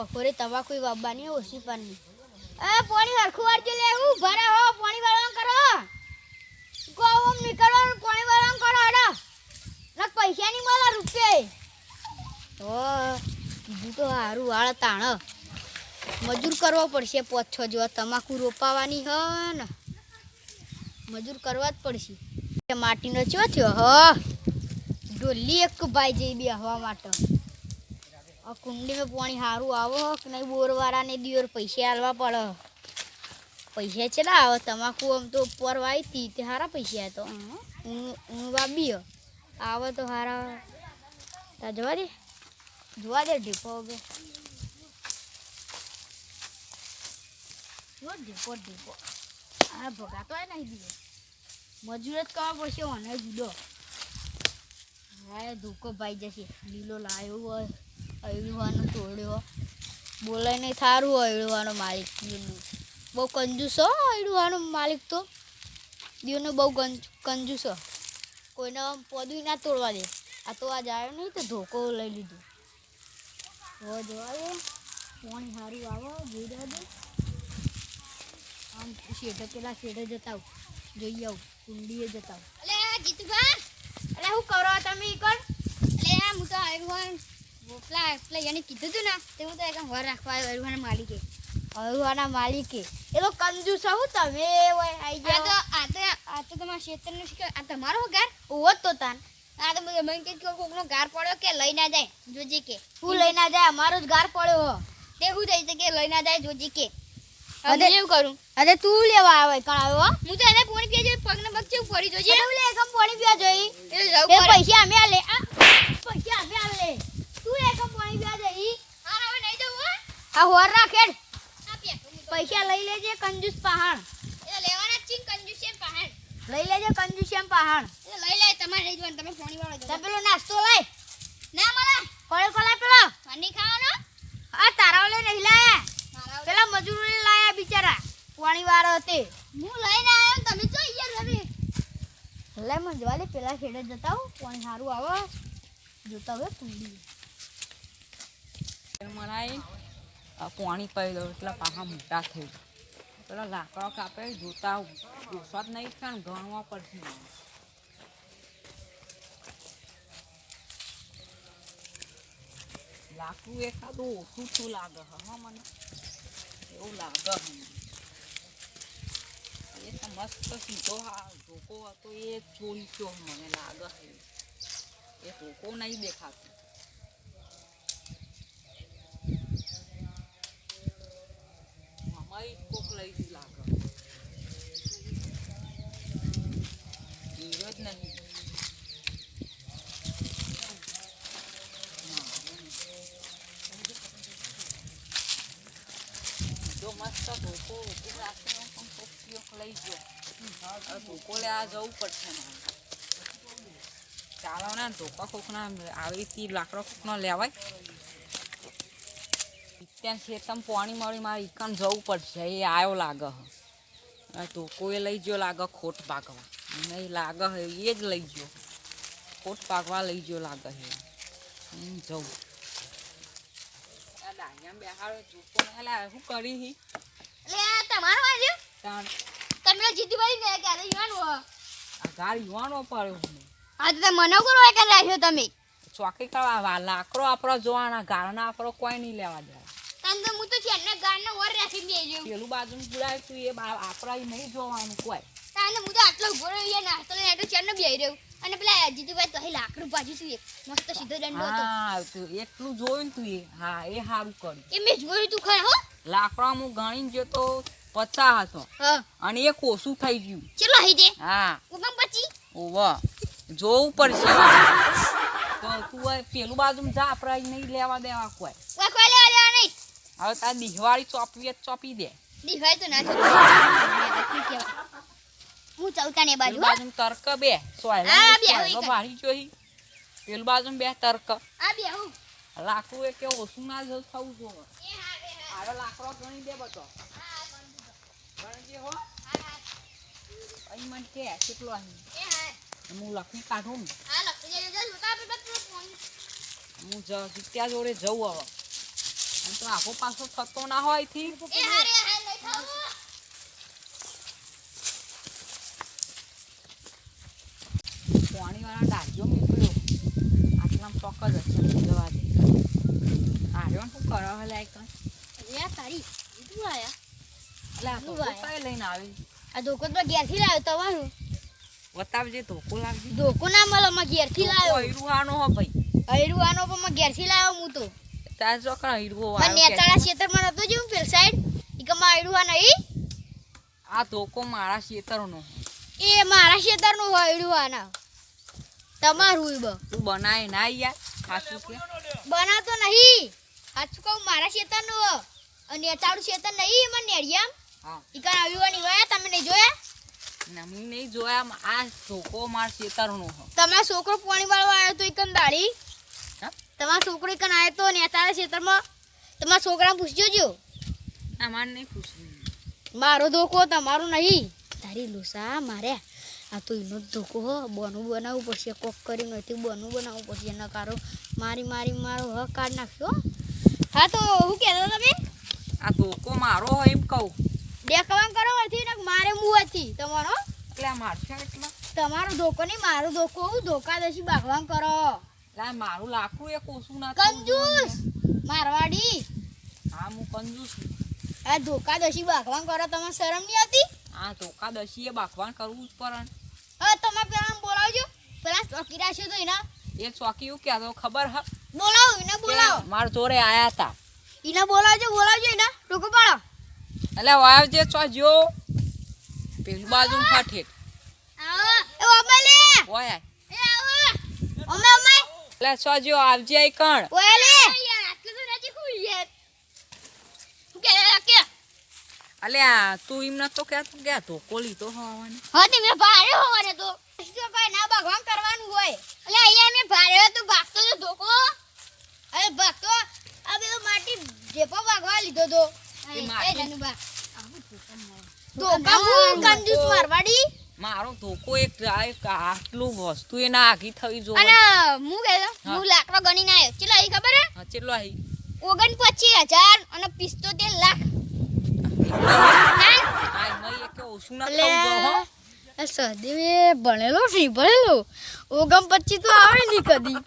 બપોરે તમાકુ વાવવાની ઓછી પાણી એ, પાણી હરખું વાળજો લે, હું ભરે હો પાણી વાળવાનું કરો. ઓમ નીકળવાનું પાણી વાળવાનું કરો, હડો. ના, પૈસા નહીં મળે રૂપે. તો, કીધું તો સારું વાળ તાણ. મજૂર કરવો પડશે પાંચ છ જો તમાકુ રોપાવાની, હ ને. મજૂર કરવા જ પડશે. માટીનો ચો થયો, હ. ડોલી એક ભાઈ જઈ બેહવા માટે. આ કુંડીમાં પાણી સારું આવો કે નહીં બોરવાળાને દિયોર પૈસા આલવા પડે. પૈસા છે ને આવે તમાકુ આમ તો ઉપર વાવી હતી તે સારા પૈસા તો. હું હું વાબી આવે તો સારા તા જોવા દે. જોવા દે ઢીપો હવે. જો ઢીપો ઢીપો. આ ભગાતો નહીં દીધો મજૂર જ કરવા પડશે મને જુદો. હા ધોકો ભાઈ જશે. લીલો લાવ્યો હોય. અયડવાનો તોડ્યો. બોલે નહીં સારું અયડવાનો માલિક. બહુ કંજૂસ હો અયડવાનો માલિક તો. દીવનો બહુ કંજ કંજૂસ. હો. કોઈને આમ પદવી ના તોડવા દે. આ તો આજ આવ્યો નહીં તો ધોકો લઈ લીધો. હો જોવા દે પાણી સારું આવો, જોઈ દે આમ શેઠે પેલા શેઠે જતા આવું. જોઈ આવું, કુંડીએ જતા આવું. અલે જીતુભા અરે હું કરો તમે કર અલે હું તો આવ્યું પેલા પેલા એને કીધું હતું ને તે હું તો એક વર રાખવા આવ્યો માલિકે. હવાના માલિકે. એ તો કંજૂસ હું તમે હોય આઈ આ તો આ તો આ તો તમારા ક્ષેત્રનું કે આ તમારો ઘર? ઓવો તો તાન આ તો મને કે કોકનો ગાર પડ્યો કે લઈ ના જાય જોજી કે. હું લઈ ના જાય અમારો જ ગાર પડ્યો તે હું થઈ છે કે લઈ ના જાય જોજી કે. અરે- એવું કરું? અરે તું લેવા આવે કણ આવ્યો હું. તો એને ફોન પીવા છે પગને પગ ચેવું પડી જોજે. હું લે એકમ પોણી પીવા જોઈ. એ પૈસા અમે આલે. આ પૈસા અમે આલે તું એકમ પાણી પીવા જઈ હા હવે નહીં જવું હો આ હોર રાખેડ પૈસા લઈ લેજે કંજૂસ પહાણ. એ લેવાના ચીન કંજૂસ એમ પહાડ લઈ લેજે કંજૂસ એમ પહાણ. એ લઈ લે તમારે નહીં જોવાનું તમે ફોણી વાળો તમે પેલો નાસ્તો લઈ. ના મળે. કોળે કોળે પેલો? પાણી ખાવાનો? આ તારાવ લે નહીં લાયા. પેલા મજૂરોને લાયા બિચારા. પાણી વાળો હતે હું લઈને આવ્યો તમે જો યાર રવિ લે મંજવાલી પેલા ખેડે જતા હું. પાણી સારું આવે. જોતા હોય કુંડી મનાઈ આ પાણી પડી દઉં એટલે પાછા મોટા થઈ ગયા પેલા લાકડા કાપે, જોતા જ નહીં થાય ને ગણવા પડશે. લાકડું એકાદું ઓછું શું લાગે હા, મને? એવું લાગે હે એ તો મસ્ત સીધો હા, ધોકો હતો, એ ચોરી મને લાગે છે. એ ધોકો નહીં દેખાતો. જ મસ્ત ઊભી રાખીને પણ લઈ ગયો. ધોકો લેવા જવું પડશે મારે. ચાલો ને, ધોકા કોકના આવી લાકડો કોકનો લેવાય. ત્યાં ખેતમ પાણી મળી મારે ઈકન જવું પડશે. એ આવ્યો લાગે હ. તો કોઈ લઈ ગયો લાગે ખોટ પાકવા. નહીં લાગે હે એ જ લઈ ગયો. ખોટ પાકવા લઈ ગયો લાગે હે. હું જવું બેહાડો જોતો ને શું કરી હી? એટલે તમારો તમે જીતીભાઈ ને ક્યારે યુવાનું ગાર યુવાનો પડ્યો આ તો મને કરો કે રાખ્યો તમે. ચોકી કરવા લાકડો આપણો જોવાના. ગાળના આપણો કોઈ નહીં લેવા દેવા તને તો હું તો છે ને ગારનો વર રાખી દેજો પેલું બાજુ પુરાય તું એ આપણા નહીં જોવાનું કોઈ. તાને હું તો આટલો ઊભો રહ્યો નાસ્તો લઈને આટલો ચેરનો બેહી રહ્યો. અને પેલા જીતુભાઈ તો અહીં લાકડું બાજુ તું એક મસ્ત સીધો દંડો હતો. હા તું એટલું જોયું ને તું એ. હા એ સારું કર્યું. એ મેં જોયું તું ખરા હો. લાકડા હું ગણીને જો તો પચાસ હતો. અને એ કોસું થઈ ગયું. ચલો અહીં દે? હા. ઉગમ પછી? ઓવા જોવું પડશે. તો તું પેલું બાજુ જા આપણે નહીં લેવા દેવા કોઈ. કોઈ કોઈ લેવા દેવા નહીં. હવે તાર દિવાળી ચોપવી ચોપી દે. દિવાય તો ના ચોપી હું ચૌતા ને બાજુ બાજુ તર્ક બે. સોયલા સોયલો કાંઈ. જોઈ? પેલું બાજુ બે તર્ક. આ બે હું. લાકડું એ કે ઓછું ના જવું થવું હા હવે લાકડો ગણી દે બતો હા ગણજે હો. અહીં મને કે કેટલો અહીં? હું. લખી કાઢું હા જો જ જોડે જવું હવે. આમ તો આખો પાછો થતો ના હોયથી હાલ પાણી વાળા ડાજો મેળ્યો આટલા ચોક્કસ જ છે જવા દે. આર્યો શું કરો હે લાયક? અરે આ તારી આયા. એટલે આ તો લઈને આવી. આ ધોકો તો ઘેરથી લાવ્યો તમારું બતાવજે ધોકો લાગજી ધોકો ના મળે માં ઘેરથી લાવ્યો હીરુવાનો હો ભાઈ. હૈરું આનો પણ માં ઘેરથી લાવ્યો હું તો. તાર જો કણ હીરવો મને વાળો કે નેતાળા ખેતરમાં નતો જેવું પેલ સાઈડ ઈકમાં હૈરું આ નહીં. આ ધોકો મારા ખેતરનો એ મારા હોય હૈરું આના તમારું બ તું બનાય ના યાર. ખાસું કે? બનાવતો નહીં. સાચું કહું મારા હો. અને નેતાળું ખેતર નહીં એમાં નેડિયામ. હા. ઈકન હૈરું ની વાયા તમે નહીં જોયા? ના મેં નહીં જોયા આ ધોકો મારા ખેતરનો હો. તમારો છોકરો પાણી વાળવા આવ્યો તો ઈકન હા? તમારો છોકરો કણ આવ્યો તો નેતાળા ક્ષેત્રમાં? તમારા છોકરા પૂછજો જો. અમારે નહીં પૂછવું. મારો ધોકો તમારો નહીં. તારી લોસા મારે આ તો એનો ધોકો હો. બોનું બનાવવું પડશે કોક કરી નથી બોનું બનાવવું પડશે. એના કારો મારી મારી મારો હક કાઢ નાખ્યો હા. તો હું કહેતો તમે આ ધોકો મારો હોય એમ કહું. દેખાવાન કરો નથી ને મારે મું હતી તમારો? એટલે મારશે એટલા? તમારો ધોકો નહીં મારો ધોકો હું ધોકા દસી બાગવાન કરો. એટલે મારું લાકડું એ કોસું ના કંજૂસ! મારવાડી! હા હું કંજૂસ. આ ધોકાદશી દસી બાગવાન કરો તમને શરમ નહીં આવતી? આ ધોકાદશી એ બાખવાન કરવું જ પડે. હવે તમે પેલા બોલાવજો. પેલા ચોકી રાખ્યો તો એના. એ ચોકી એવું કહેતો ખબર હ. બોલાવો એને બોલાવો. માર જોરે આયા હતા. એને બોલાવજો બોલાવજો એના. ટોકો પાડો. એટલે વાવજે ચો જો પેલી બાજુ ફાઠે એ ઓમે લે ઓય. એ આવો. ઓમે ઓમે. ચો આવજે આઈ કણ. ઓલે લે તો અલ્યા તું એમ નતો કહેતો કે આ ધોકો લીધો હોવાનો. હા તે મેં ભારે હોવાને તો. શું ભાઈ ના ભગવાન કરવાનું હોય. અલ્યા અહીંયા મેં ભારે હોય તો ભાગતો તો ધોકો. અરે ભાગતો. આ પેલો માટી ઢેપો ભાગવા લીધો તો. એ માટી- ધનુભા ધોકા હું કંજૂસ મારવાડી. મારો ધોકો એક એક આટલું વસ્તુ એ ના થઈ થવી જો અને હું કહેતો હા. લાકડો ગણીને આવ્યો. ચલો આઈ ખબર હે? હા ચેટલો આઈ? ઓગણ પચીસ હજાર અને પિસ્તોતેર લાખ. કે ના હો. ભણેલો નહીં ભણેલો. ઓગમ પચી તો આવે નહીં કદી.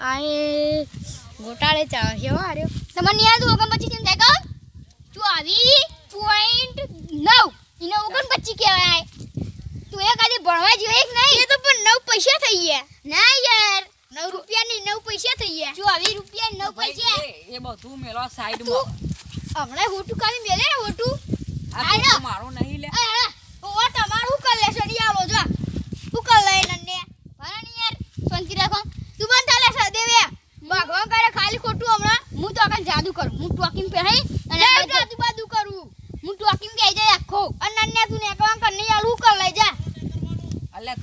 આ ગોટાળે ચાલે છે હો હાર્યો તમને યાદ ઓગણ પચીસ એમ થાય તું આવી પોઈન્ટ નવ. એને ઓગણ પચીસ કહેવાય તું એ ખાલી ભણવા જોઈએ કે નહીં. એ તો પણ નવ પૈસા થઈ ગયા. ના યાર. નવ રૂપિયાની નવ પૈસા થઈ ગયા. જો આવી રૂપિયા નવ પૈસા. એ- બધું મેલો સાઈડમાં હમણાં હોટું કાલી મેલે ને હોટું આ. મારો નહીં લે. ઓ તમારું કર લે ડી આલો જો. શું કર લે નન્ને ભરણ યાર સંકી રાખો. તું બંધ થાલે દેવે. ભગવાન કરે ખાલી ખોટું હમણાં. હું તો આખા જાદુ કરું. હું ટોકિંગ પહેરાઈ અને લે આ બાજુ- આજુબાજુ કરું હું ટોકિંગ બેહી જાય આખો અને નન્ને તું નેકવાન કર નહીં આલું કર લઈ જા અલ્યા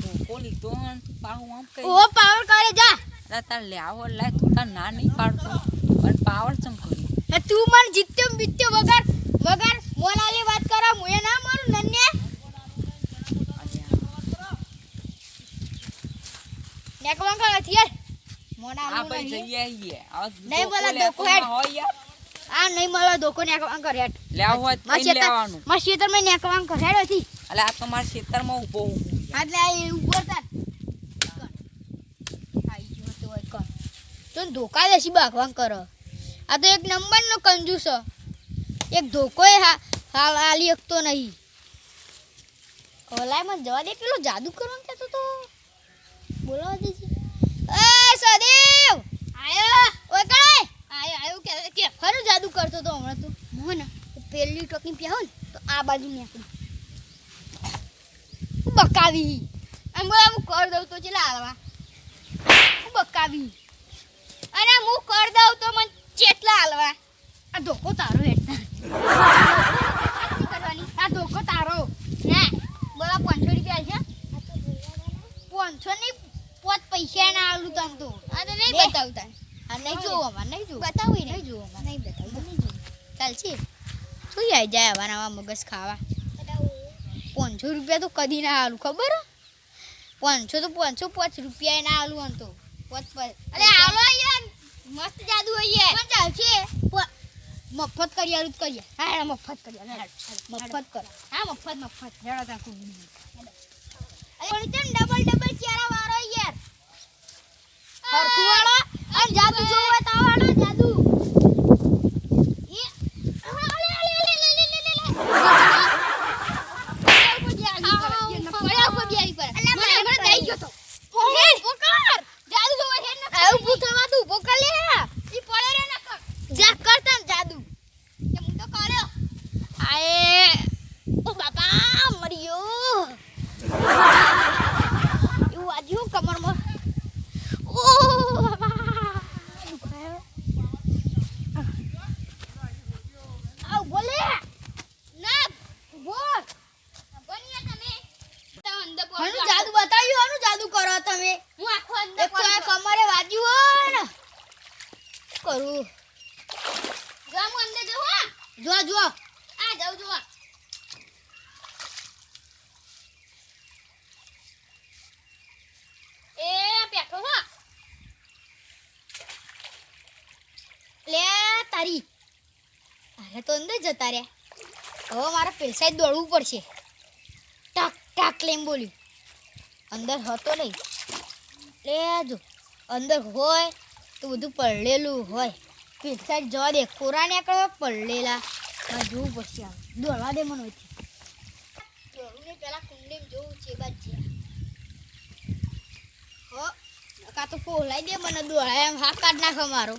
ધોકો લીધો હે ને તું પાછું આમ કઈ. ઓ પાવર કરે જા. અલ્યા તાર લેવો એટલે તું તાર ના નહીં પાડતો. પણ પાવર ચમ કરી? એ તું મન જીત્યો બીત્યો વગર વગર મોલાલી વાત કરો હું એ ના મારું નન્ને નેકવાન કર મોના આ ભાઈ જઈએ આઈએ. નહીં બોલા બોલે ધોકો હેડ. આ નહીં મળે ધોકો નેકવાન કર હેડ લેવું હોય લેવાનું. શેતરમાં શેતરમાં નેકવાન કર હેડ હતી એટલે આ તો મારા ખેતરમાં ઊભો ઊભો એટલે આ એ ઊભો તાર તો હોય કર તો ધોકા દેશી બાગવાન કરો. આ તો એક નંબરનો કંજૂસ. હ. એક ધોકો હા હાલ આલી શકતો નહીં. ઓલાયમાં જવા દે પેલો જાદુ કરવાનું કહેતો તો. બોલાવા દેજે એ સદેવ આયો! ઓય કળે! આયો આયો કે કે ખરું જાદુ કરતો તો હમણાં તું. મોહન પેલી ટોકી પ્યાવ ને તો આ બાજુ હું બકાવી. એમ બોલા હું કર દઉં તો ચેલા આલવા હું બકાવી. અને હું કર દઉં તો મને ચેટલા આલવા આ ધોકો તારો કરવાની? આ ધોકો તારો. ના બોલા પાંચસો રૂપિયા છે? પાંચસો ની પોત પૈસા ના આલું તમ તો. આ તો નહીં. બતાવતા આ નહીં જોવો અમારે નહીં જોવો બતાવું નહીં જોવો અમારે નહીં બતાવું. નહીં જોવો ચાલશે શું જાય જાય આવા નવા મગજ ખાવા. પાંચસો રૂપિયા તો કદી ના આલું ખબર પાંચસો તો પાંચસો પાંચ રૂપિયા ના આલું આમ તો. પાંચ પાંચ. અરે આલો યાર મસ્ત જાદુ હોય પણ ચાલશે મફત કરી આલું કરીએ. હા મફત કરી. મફત કરો. હા મફત મફત. હેડો ત્યાં કુંડી પણ ડબલ ડબલ ચેરા વાળો યાર. હરખું વાળો? અને જાદુ જોવું હોય તો આ વાળો જાદુ એ અલે અલે અલે અલે અલે અલે અલે આવું ઊભું થવા તું ઊભો કર લે જા કર તમ જાદુ આએ ઓ બાપા મર્યો એવું વાજ્યું કમરમાં ઓ બાપા દુખાયો આવ બોલે ના બોલ હનું જાદુ બતાવ્યું હનું જાદુ કરો તમે એક તો આ કમરે વાજ્યું હોય ને કરું જો જો લે તારી અરે તો અંદર જતા રહ્યા. હવે મારે પેલ સાઈડ દોડવું પડશે. ટાક ટાક લેમ બોલ્યું. અંદર હતો નહીં. લે જો, અંદર હોય તો બધું પડલેલું હોય. પેલ સાઈડ જવા દે. કોરા નીકળો પડલેલા જોવું પડશે આમ દોડવા દે મને હોયથી દોડવું પેલા કુંડીમાં જોવું છે બાજુ હો, કાં તો પોલાઈ દે મને દોડાય એમ હા કાઢ નાખો મારો.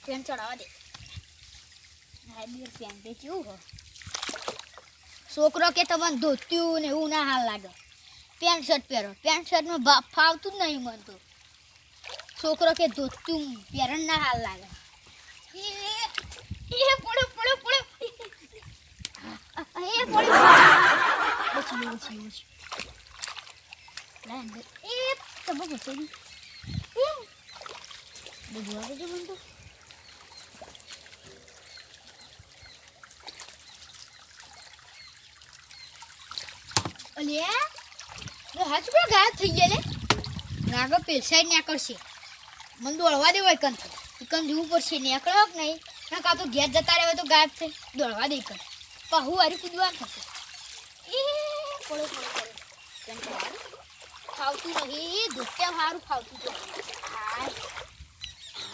ટ્રેન ચડાવવા દે. છોકરો કે તમને ધોત્યું ને એવું ના હાલ લાગે. પેન્ટ શર્ટ પહેરો. પેન્ટ શર્ટમાં ફાવતું નહીં મને તો. છોકરો કે ધોત્યું પહેરણ ના હાલ લાગે. એ પડો પડો પડો. એ તમે બચાવી બધું આવે છે મને તો અલ્યા લો હાથ પણ ગાયબ થઈ ગયા લે? નાગો પેલ સાઈડ ને કરશે મને દોડવા દેવાય એકન એકન જવું પડશે, નીકળો કે નહીં? ના, કાં તો ઘેર જતા રહેવાય તો ગાયબ થઈ દોડવા દે એકન પહુ વારી કૂદવા થશે? એ, પડો કે હારું? ફાવતું નહીં. ધોત્યા સારું ફાવતું તો.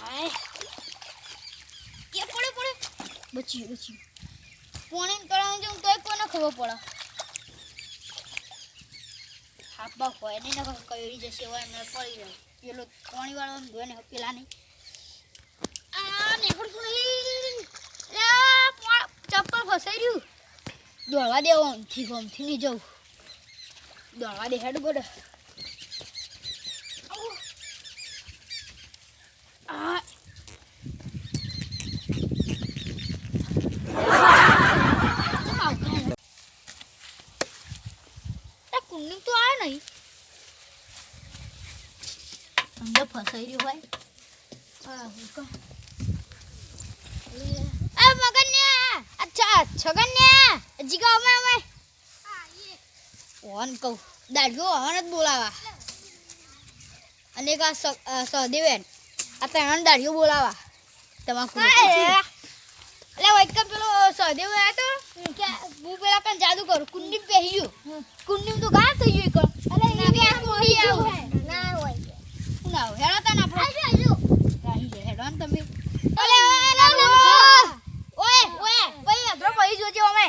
હાય. એ, પડે પડે. બચી બચી. પોણી કરાવવાનું તોય કોને ખબર પડે. હાપા હોય. નહીં ને કઈ જશે, હોય એમને પડી જાય પેલો પાણી વાળો ધોય ને પેલા નહીં. આ નીકળતું ચપ્પલ ફસાઈ રહ્યું. દોડવા દેવો આમથી ગમથી નહીં જવું. દોડવા દે હેડ બોડ આ કેમ આવતા નહીં? આ કુંડી તો આવે નહીં અંદર ફસાઈ રહ્યું હોય. મગન્યા અચ્છા છગન્યા અમે અમે ઓન કહું. જ બોલાવા. અને એક આ સહદેવેન આ ત્રણ દાડિયો બોલાવા. તમાકુ એટલે વૈકમ પેલો સહદેવ આવ્યો તો હું પેલા કન જાદુ કરું. કુંડી પહેર્યું કુંડી તો ગાયબ થઈ ગયું એક. અરે કુંડી આવું હોય હેડો તને આપણે રાહી જાય હેડો ને તમે અલે ઓય ઓય ઓય ઓય એધરો પહી જોજે અમે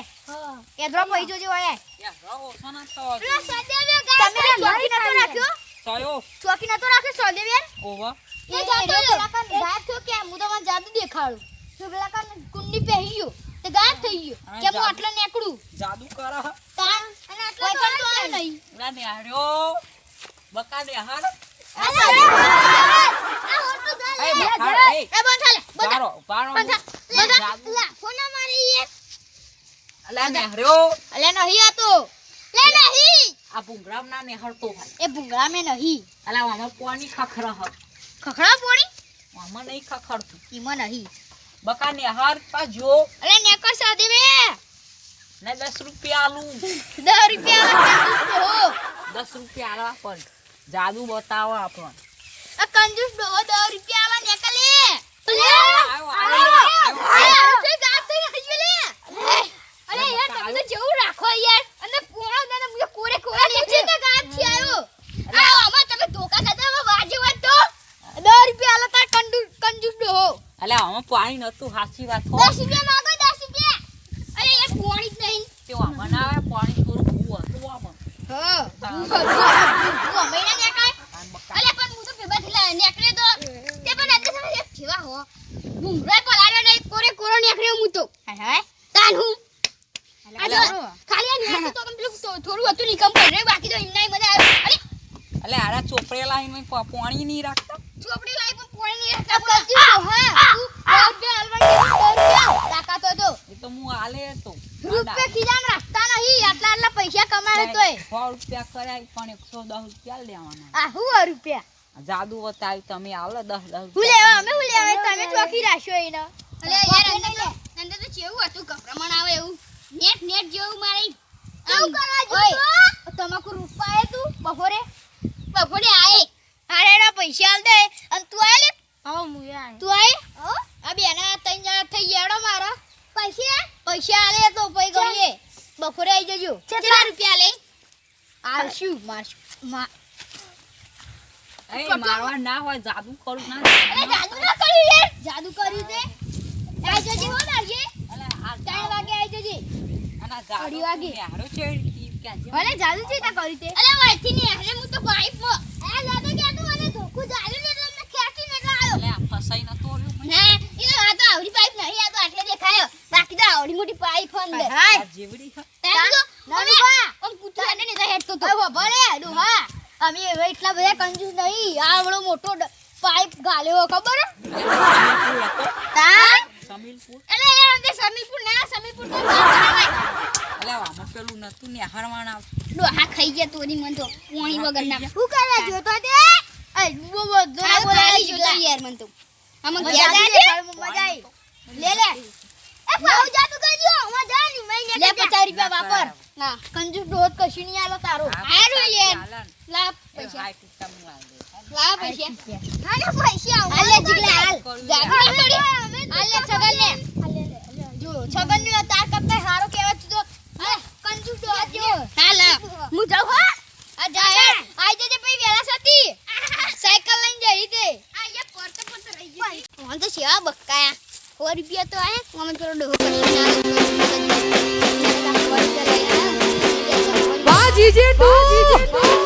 એધરો પહી જોજે ઓય પેલો સહદેવ તમે ચોકી નતો રાખ્યો ચોકી નતો રાખ્યો સહદેવ યાર એ જાદુ પેલા કન ગાયબ થયો કે હું તમને જાદુ દેખાડું તો પેલા કન કુંડી પહેરી ગયું તે ગાયબ થઈ ગયું હા, કે હું જાદુ. આટલે નીકળું જાદુ કર તાન અને આટલે તો આવ્યો નહીં ના નેહર્યો બકા નેહર એ બકા એ એ બંધ થાલે બંધ બારો બારો બંધ મારી અલા નેહર્યો. અલે નહીં આ તો લે નહીં. આ ભૂંગરામ ના નેહરતો હોય. એ ભૂંગરા મે નહીં. અલા આમાં પોની ખખર હ. ખખડા પોણી? આમાં નહીં ખખડતું. ઈમાં નહીં. બકા નેહર પા જો. અલે નેકર સાદી મે ને દસ રૂપિયા આલું. 10 રૂપિયા દસ રૂપિયા આલવા પણ. જાદુ બતાવો આપણને. આ કંજૂસ ડો 10 રૂપિયા આવા નેકલે આવ્યો, આવ્યો. અરે આરો કઈ ગાત થઈ નથી પેલે અરે યાર તમે તો જેવું રાખો યાર. અને પોણો કોરે કોરે ને છે તો ગાતથી આવ્યો? આ આમાં તમે ધોકા ખાતા હવે વાજે વાત તો. 10 રૂપિયા આલો તાર કંજુ કંજૂસ ડો એટલે આમાં પાણી નતું સાચી વાત હો. 10 રૂપિયા માંગો 10 રૂપિયા. અરે યાર પોણી જ નહીં. તે આમાં ના આવે પાણી થોડું હતું આમાં. હા. હું અમે ના દેખાય કાન બકા અલે પણ હું તો ભેગા થેલા નીકળે તો તે પણ આજે તમે એક કેવા હો મુંગરા પલાડ્યો નહીં કોરે કોરો નીકળ્યો હું તો હાય હાય તાન હું આ જો, ખાલી આ નીકળ્યું તો કમ પેલું થો- થોડું હતું નિકમ પર રે બાકી તો એમનાય મજા આવે અરે આરા ચોપડે લાઈને પાણી નહીં રાખતા? ચોપડી લાવી પણ પાણી નહીં રાખતા બોલ હા. તું હાલવા કીધું, દસ રૂપિયા તાકાત એ તો હું આલે તો. રૂપિયા ખીજામ રાખતા નહીં આટલા આટલા પૈસા કમાવે તોય. 100 રૂપિયા કરાય પણ એકસો દસ રૂપિયા લેવાના. આ હું રૂપિયા? જાદુ બતાવી તમે આલો દસ દસ હું લેવા અમે હું લેવા તમે ચોકી રાખશો એને. અલે યાર અંદર તો અંદર તો કેવું હતું કપરામણ આવે એવું. નેટ નેટ જેવું મારે. આવું કરવા જો તમાકુ રૂપાય તું બપોરે? બપોરે આય. અરે એના પૈસા આલ દે. અને તું આય લે? હા હું આય. તું આય? આ બેના ત્રણ જણા થઈ ગયા મારા. પૈસા? પૈસા આલે તો પૈ ગઈએ બપોરે આવી જજો. કેટલા રૂપિયા લે આલશું મારશું. મા એ મારવા ના હોય જાદુ કરું ના. અરે જાદુ ના કર્યું યાર. જાદુ કર્યું તે. આવી જજે હો નાજે અલે વાગે આવી જજે. વાગે. હારો છે. ભલે જાદુ છે તા કરી તે અરે વાઈથી ની અરે હું તો પાઇપ એ લાગે કે તું મને ધોકું જાલ્યું ને એટલે મને ખેંચી ને આવ્યો. અલે આ ફસાઈ નતો રહ્યો મને. ના એ તો આ તો આવડી પાઇપ નહીં આ તો આટલે દેખાયો. બાકી તો આવડી મોટી પાઇપ અંદર. હાય આ જેવડી છે. તો નાનું બા ઓમ પૂછવા ને તો હેડ તો. હવે ભલે ડોહા અમે હવે એટલા બધા કંજૂસ નહીં આવડો મોટો પાઇપ ગાલ્યો ખબર? તા સમીલપુર. એટલે યાર અમે સમીરપુર ના સમીલપુર તો ના આમાં પેલું નતું ને હારવાણ. ડોહા ખાઈ ગયા તોરી મન તો પોણી વગર ના શું કરવા જોતો તે? અય બો બો દોના બોલાવી જોતો. યાર મન તો. આમાં મજા ગયા આવી જાજે. દેખાડમાં મજા આવી. લે લે. એ પાઉ જાતું કરજો હું જા ની મહિને લે 50 રૂપિયા વાપર. ના કંજૂસ ડોહત કશું નહીં આલો તારો. આરો યાર લા. પૈસા. હાય તું તમને લાલ દે. લા પૈસા. હાલે. પૈસા. હાલે જીગલા હાલ જાતું ન હાલે છગન ને જો છગન ને તાર કરતા હારો કહેવાય તું તો હા કંજૂસ ડોહત જો હાલ હું જાઉં હા આ જા યાર આઈ જજે પછી વેલા સતી સાયકલ લઈને જઈ તે આ યે પડતો પડતો રહી ગઈ હું તો સેવા બક્કાયા સો રૂપિયા તો આયા અમે થોડો ડોહો કરી બાજી જે ટુ